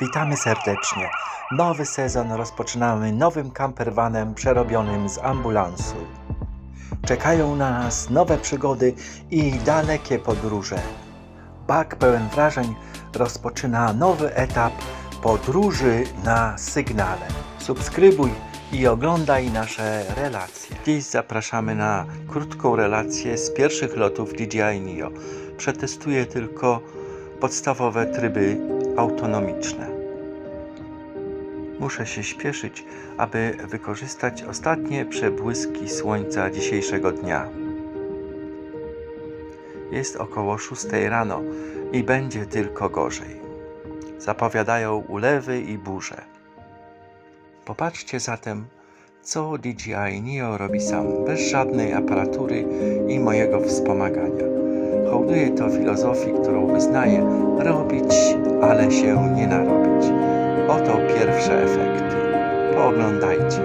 Witamy serdecznie. Nowy sezon rozpoczynamy nowym campervanem przerobionym z ambulansu. Czekają na nas nowe przygody i dalekie podróże. Bak pełen wrażeń rozpoczyna nowy etap podróży na sygnale. Subskrybuj i oglądaj nasze relacje. Dziś zapraszamy na krótką relację z pierwszych lotów DJI Neo. Przetestuję tylko podstawowe tryby autonomiczne. Muszę się śpieszyć, aby wykorzystać ostatnie przebłyski słońca dzisiejszego dnia. Jest około 6 rano i będzie tylko gorzej. Zapowiadają ulewy i burze. Popatrzcie zatem, co DJI Neo robi sam, bez żadnej aparatury i mojego wspomagania. Hołduję to filozofii, którą wyznaję, robić, ale się nie narobić. Oto pierwsze efekty. Pooglądajcie.